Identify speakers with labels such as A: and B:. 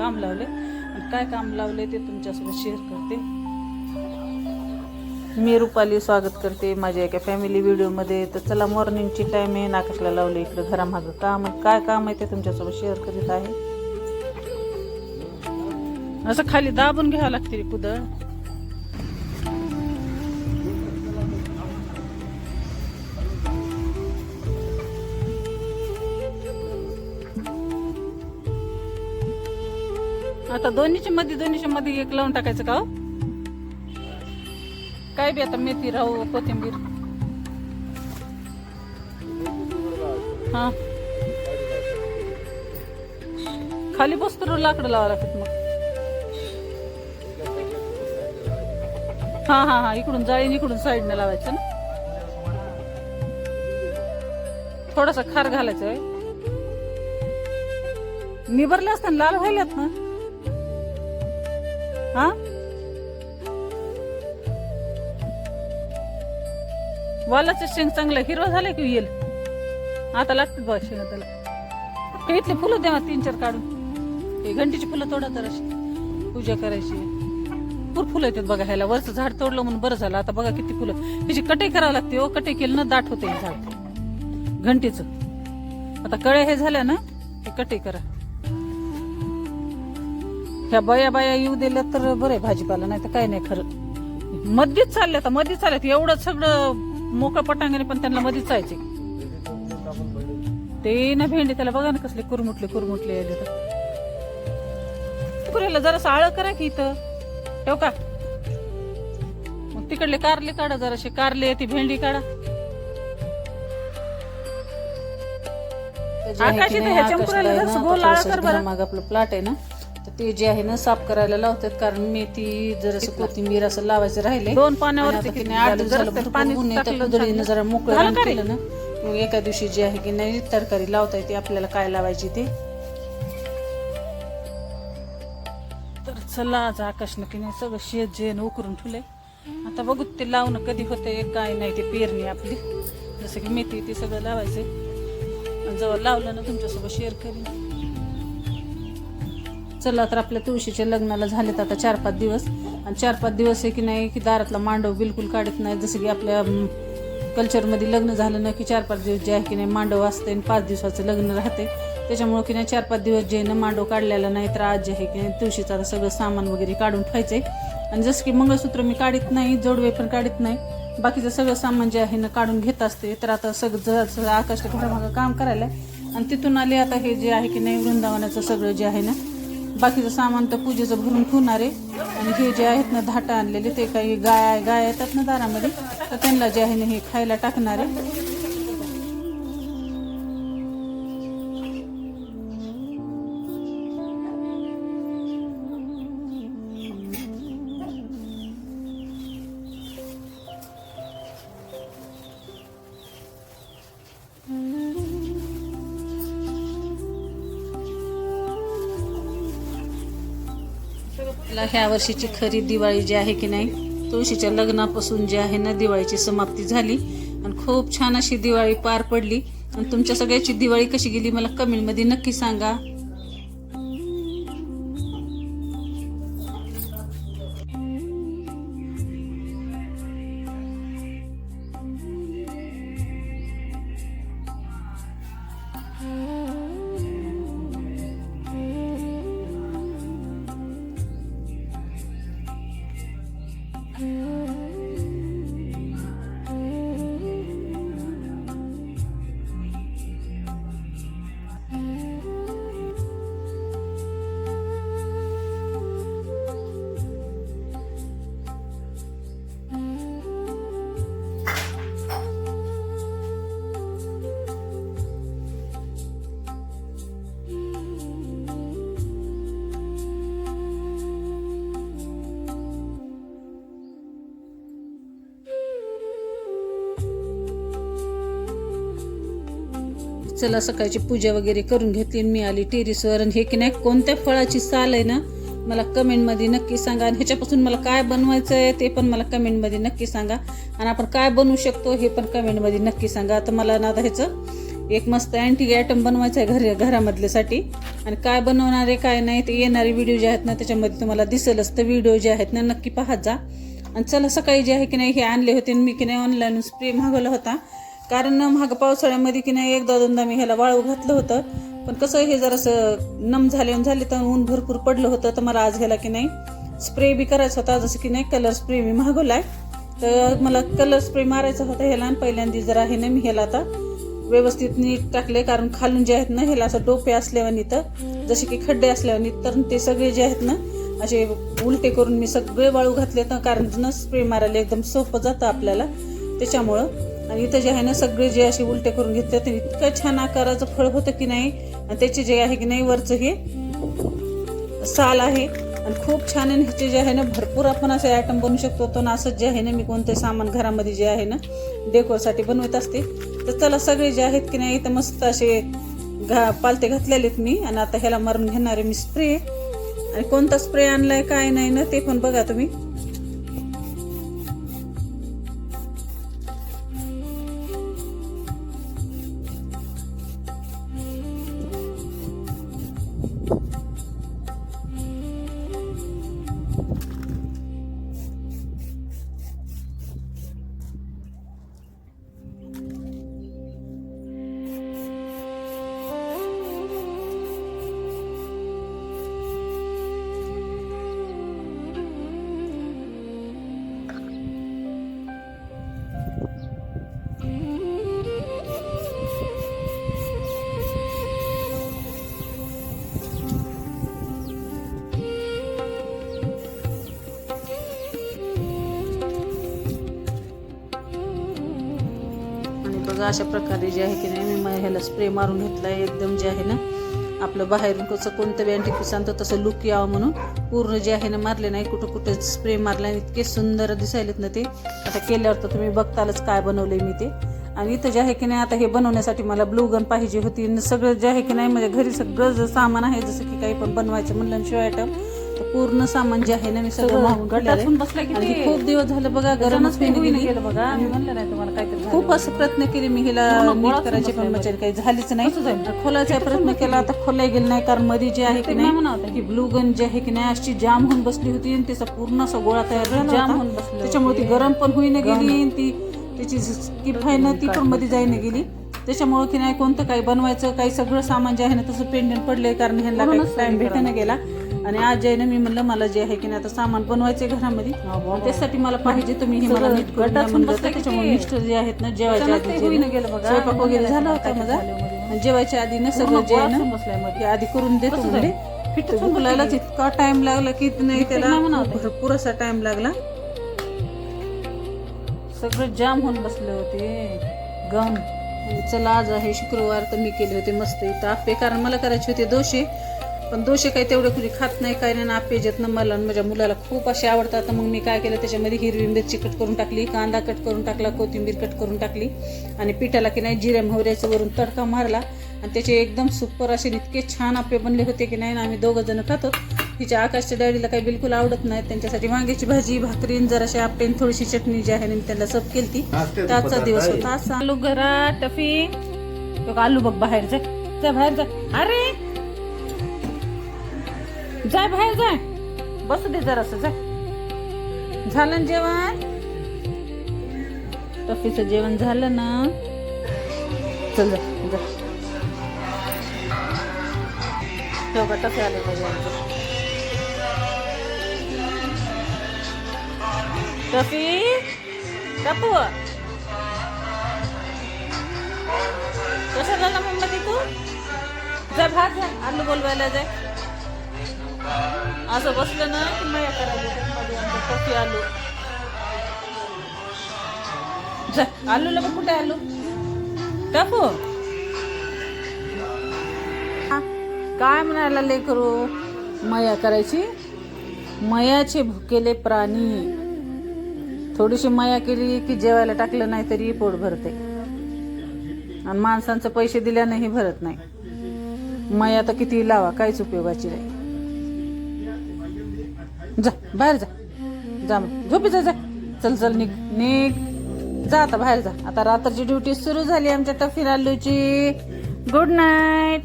A: काम लावले. आणि काय काम लावले ते तुमच्यासोबत शेअर करते. मी रुपाली स्वागत करते माझ्या एका फॅमिली व्हिडिओमध्ये तर चला मॉर्निंगची टाईम आहे. नाकाशला लावले इकडं घरामागं काम काय काम आहे ते तुमच्यासोबत शेअर करीत आहे. असं खाली दाबून घ्यावं लागते कुदळ आता दोन्हीच्या मध्ये दोन्हीच्या मध्ये एक लावून टाकायचं का हो? काय बी आता मेथी राहू कोथिंबीर. हा. खाली बसतो लाकडं लावा लागतात मग. हा हा हा इकडून जाळीन इकडून साईडने लावायचं ना. थोडासा खार घालायचं आहे. निभरले असताना लाल व्हायलात ना. हा? वालाचं शेंग चांगलं हिरवं झालं की येईल? आता लागतात बघ शेंग त्याला. हे इथले फुलं द्या तीन चार काढून? हे घंटीची फुलं तोडा तर अशी. पूजा करायची. भरपूर फुलं येतात बघा ह्याला. वरचं झाड तोडलं म्हणून बरं झालं. आता बघा किती फुलं. ह्याची कटाई करावं लागते हो. ओ कटाई केली ना दाट होते झाड. घंटीचं. आता कळे हे झाल्या ना हे कटाई करा. ह्या बाया बाया येऊ दिल्या तर बरं भाजीपाला नाही तर काय नाही खरं. मध्येच चालल्या तर मध्येच चालल्यात एवढं सगळं मोकळं पटांगणे पण त्यांना मध्येच जायचे ते ना भेंडी त्याला बघा ना कसले कुरमुटले कुरमुटले आले तर कुऱ्याला जरा आळ करा की इथं. ठेव का? मग तिकडले कारले काढा जराशे कारले ती भेंडी काढा. आकाश इथं ह्या चंपुराला जरासं गोल आळा कर बरं.
B: माग आपलं प्लॉट आहे ना. तर ते जे आहे ना साफ करायला लावतात. कारण मेथी जर असं कोथिंबीर असं लावायचं राहिले
A: दोन
B: आणि
A: पाण्यावरती
B: आता
A: किती
B: की नाही आठ दिवस झालं
A: जरासं
B: भरपूर
A: पाणी
B: ऊन आहे, त्या
A: टाकलं
B: कुदळीनं जरा मोकळं? केलं ना मग एका दिवशी जे आहे की नाही तरकारी लावता येते आपल्याला काय लावायची ते.
A: तर चला आज आकाशनं की नाही सगळं शेत जेन उकरून ठेवले आता बघू ते लावणं कधी होते काय नाही ते पेरणी आपली. जसं की मेथी ते सगळं लावायचे जेव्हा लावलं ना तुमच्यासोबत शेअर करीन.
B: चला तर आपल्या तुळशीच्या लग्नाला झालेत आता चार पाच दिवस. आणि चार पाच दिवस आहे की नाही की दारातला मांडव बिलकुल काढत नाही. जसं की आपल्या कल्चरमध्ये लग्न झालं ना की चार पाच दिवस जे आहे की नाही मांडव असते आणि पाच दिवसाचं लग्न राहते त्याच्यामुळं की नाही चार पाच दिवस जे आहे ना मांडव काढलेला नाही तर आज जे आहे की नाही तुळशीचं आता सगळं सामान वगैरे काढून ठेवायचंय. आणि जसं की मंगळसूत्र मी काढत नाही जोडवे पण काढत नाही. बाकीचं सगळं सामान जे आहे ना काढून घेत असते. तर आता सगळं ज- सगळं आकाशच्या घरामागं काम करायला आहे. आणि तिथून आले आता हे जे आहे की नाही वृंदावनाचं सगळं जे आहे ना बाकीचं सामान तर पूजेचं भरून ठेवणार आहे. आणि हे जे आहेत ना धाटा आणलेले ते काही गाय गाय येतात ना दारामध्ये तर त्यांना जे आहे ना हे खायला टाकणार आहे. आपला ह्या वर्षीची खरी दिवाळी जी आहे की नाही तुळशीच्या लग्नापासून जी आहे ना दिवाळीची समाप्ती झाली. आणि खूप छान अशी दिवाळी पार पडली. आणि तुमच्या सगळ्याची दिवाळी कशी गेली मला कमेंटमध्ये नक्की सांगा. you. चला सकाळची पूजा वगैरे करून घेतली मी आली टेरिसवर. आणि हे की नाही कोणत्या फळाची साल आहे ना मला कमेंटमध्ये नक्की सांगा. आणि ह्याच्यापासून मला काय बनवायचं आहे ते पण मला कमेंटमध्ये नक्की सांगा. आणि आपण काय बनवू शकतो हे पण कमेंटमध्ये नक्की सांगा. तर मला ना आता ह्याचं एक मस्त अँटी आयटम बनवायचं आहे घर घरामधल्यासाठी. आणि काय बनवणार आहे काय नाही ते येणारे व्हिडिओ जे आहेत ना त्याच्यामध्ये तुम्हाला दिसेलच. तर व्हिडिओ जे आहेत ना नक्की पाहत जा. आणि चला सकाळी जे आहे की नाही हे आणले होते आणि मी की नाही ऑनलाईन स्प्रे मागवला होता. कारण ना पावसाळ्यामध्ये की नाही एकदा दोनदा मी ह्याला वाळू घातलं होतं. पण कसं हे जरासं नम झाले झाले तर ऊन भरपूर पडलं होतं तर मला आज घ्यायला की नाही स्प्रे बी करायचा होता. जसं की नाही कलर स्प्रे मी मागवलाय. तर मला कलर स्प्रे मारायचा होता ह्याला आणि पहिल्यांदा जरा हे ना मी ह्याला आता व्यवस्थित नीट टाकले कारण खालून जे आहेत ना ह्याला असं डोपे असल्यावानी तर जसे की खड्डे असल्यावानी तर ते सगळे जे आहेत ना असे उलटे करून मी सगळे वाळू घातले तर कारण ना स्प्रे मारायला एकदम सोपं जातं आपल्याला. त्याच्यामुळं आणि इथं जे आहे ना सगळे जे असे उलटे करून घेतले तर इतकं छान आकाराचं फळ होतं की नाही आणि त्याचे जे आहे की नाही वरचं हे साल आहे. आणि खूप छान आणि ह्याचे जे आहे ना भरपूर आपण असे आयटम बनवू शकतो. तो ना असंच जे आहे ना मी कोणते सामान घरामध्ये जे आहे ना डेकोरसाठी बनवत असते. तर चला सगळे जे आहेत की नाही तर मस्त असे घा पालते घातलेले आहेत मी. आणि आता ह्याला मारून घेणारे मी स्प्रे आणि कोणता स्प्रे आणलाय काय नाही ना ते पण बघा तुम्ही. बघा अशा प्रकारे जे आहे की नाही मी ह्याला स्प्रे मारून घेतला आहे एकदम जे आहे ना आपलं बाहेरून कसं कोणतं बी अँटिक्यूस आणतं तसं लुक यावं म्हणून पूर्ण जे आहे ना मारले नाही कुठं कुठं स्प्रे मारला आणि इतके सुंदर दिसायलेत ना ते. आता केल्यावर तर तुम्ही बघतालच काय बनवले मी ते. आणि इथं जे आहे की नाही आता हे बनवण्यासाठी मला ब्लू गन पाहिजे होती. सगळं जे आहे की नाही म्हणजे घरी सगळं सामान आहे जसं की काही पण बनवायचं म्हणलं शिवाय आयटम तर पूर्ण सामान जे आहे ना मी सगळं
A: बसला की
B: हे खूप दिवस झालं बघा गरमच गेली.
A: गेलं बघा. मी म्हणलं नाही तुम्हाला काहीतरी झालं.
B: खूप असं प्रयत्न केले मी हिला
A: पूर्ण
B: नीट
A: गोळाच
B: करायचे पण काही झालीच नाही? तर खोलायचा प्रयत्न केला आता खोलाय गेलं नाही कारण मध्ये जे आहे की
A: ते नाही म्हणा
B: नाही ब्लू गन जे आहे की नाही अशी जाम होऊन बसली होती आणि त्याचा पूर्ण असा गोळा तयार झाला
A: जाम
B: होता.
A: होऊन बसले
B: त्याच्यामुळे ती. गरम पण होईना गेली आणि ती त्याची स्किप आहे ना ती पण मध्ये जाईना गेली. त्याच्यामुळे की नाही कोणतं काही बनवायचं काही सगळं सामान जे आहे ना तसं पेंडेंट पडलंय कारण ह्यांना काही
A: म्हणूनच
B: टाइम भेटेना गेला. आणि आज आहे ना मी म्हणलं मला जे आहे की नाही आता सामान बनवायचंय घरामध्ये. त्यासाठी मला पाहिजे तुम्ही हे मला
A: सगळं
B: नीट करून द्या
A: गटातून
B: म्हणलं
A: बसलं
B: तर
A: की
B: त्याच्यामुळे मिस्टर जे आहेत ना जेवायच्या आधी जे. स्वयंपाक वगैरे झाला होता माझा. आणि जेवायच्या आधी ना सगळं जे आहे ना आधी करून देतो म्हणजे. भुकलायलाच इतका टाइम लागला की नाही त्याला. भरपूर असा टाइम लागला.
A: सगळं जाम होऊन बसले होते. गम.
B: चला आज आहे शुक्रवार तर मी केले होते मस्त. इथं आप्पे कारण मला करायचे होते दोशे पण दोशे काही तेवढे कुणी खात नाही काय नाही आप्पे जेत ना मला आणि माझ्या मुलाला खूप असे आवडतात. तर मग मी काय केलं त्याच्यामध्ये हिरवी मिरची कट करून टाकली कांदा कट करून टाकला कोथिंबीर कट करून टाकली आणि पिठाला की नाही जिऱ्या मोहऱ्याचं वरून तडका मारला आणि त्याचे एकदम सुपर असे इतके छान आप्पे बनले होते की नाही आणि आम्ही दोघं जण खातो. तिच्या आकाशच्या डॅडीला काही बिलकुल आवडत नाही त्यांच्यासाठी वांग्याची भाजी भाकरी जराशी आप्पे आणि थोडीशी चटणी जी आहे ना त्यांना सब केली आजचा दिवस होता
A: आलू घरात टफी तो आलू बघ बाहेर जा बाहेर जा. अरे जाय बाहेर जाय. बसू दे जरास जा
B: झालं जेवण? टफीचं जेवण झालं ना? चल जा जा.
A: टफी आले पाहिजे टफी? टपू कशाला झाला मम्मा तू? जा बाहेर जा. आलू बोलवायला जाय असं बसलं ना की मया करायला मध्ये आमचं आलू. जा कुठे आलू? टाकू
B: काय म्हणायला लेकरू मया करायची? मयाचे भुकेले प्राणी. थोडीशी मया केली की जेवायला टाकलं नाही तरी पोट भरते. आणि माणसांचं पैसे दिल्यानंही भरत नाही. मया तर किती लावा काहीच उपयोगाची नाही. जा बाहेर जा. जा मग. झोपी जा जा. चल चल निघ निघ. जा आता बाहेर जा. आता रात्रीची ड्युटी सुरू झाली आमच्या तर फिरालूची गुड नाईट